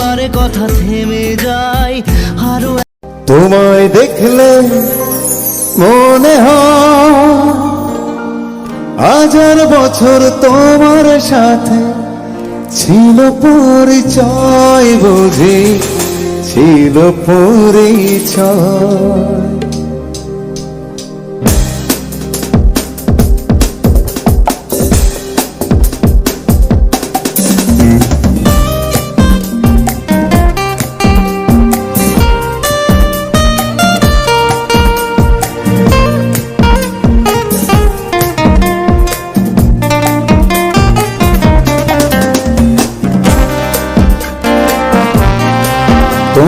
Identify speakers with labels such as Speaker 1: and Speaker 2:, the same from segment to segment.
Speaker 1: বারে কথা থেমে যায়। আরও
Speaker 2: তোমায় দেখলে মনে হাজার বছর তোমার সাথে ছিল পরিচয় বুঝি, ছিল পরিচয়।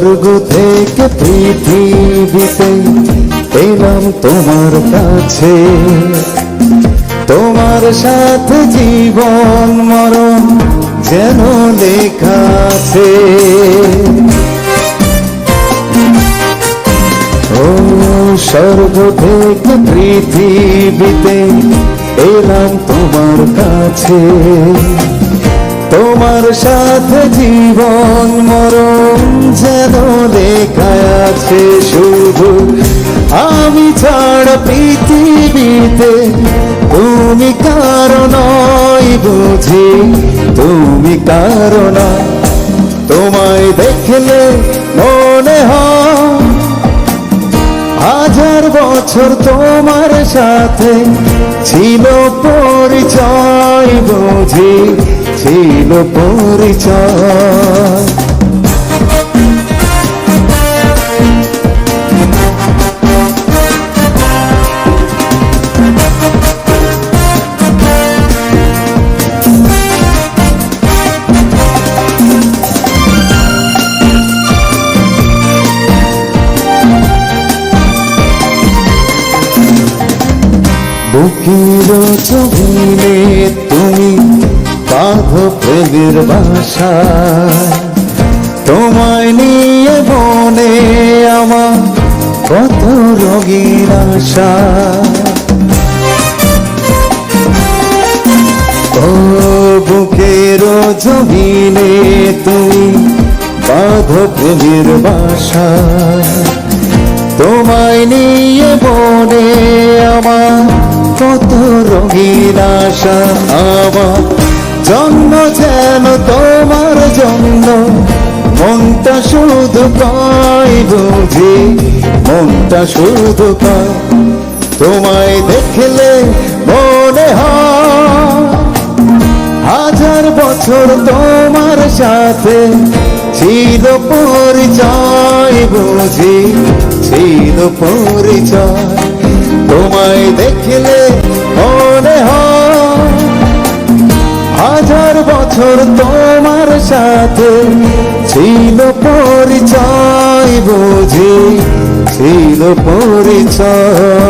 Speaker 2: স্বর্গ থেকে পৃথিবীতে এলাম তোমার কাছে। তোমার সাথে জীবন মরণ যেন লেখা আছে। ও স্বর্গ থেকে পৃথিবীতে এলাম তোমার কাছে। তোমার সাথে জীবন মরণ যেন লেখা আছে শুধু আমি ছাড়া পৃথিবীতে তুমি কারণ বুঝি, তুমি কারণ তোমায় দেখলে মনে হয় হাজার বছর তোমার সাথে ছিল পরিচয় বুঝি ছিল পরিচয়। বুকের চবিনে তুমি বাঁধ প্রেমের বাসা। তোমায় নিয়ে বনে আমার কত রঙের আশা। ও বুকের জমিনে তুমি বাঁধ প্রেমের বাসা। তোমায় নিয়ে বনে আমার কত রঙিন আশা। আমার জন্ম যেন তোমার জন্য। মনটা শুধু কয় বুঝি, মনটা শুধু কয়, তোমায় দেখলে মনে হাজার বছর তোমার সাথে ছিল পরিচয় বুঝি, ছিল পরিচয়। তোমায় দেখলে মনে হয়। বছর তোমার সাথে ছিল পরিচয় বুঝি ছিল পরিচয়।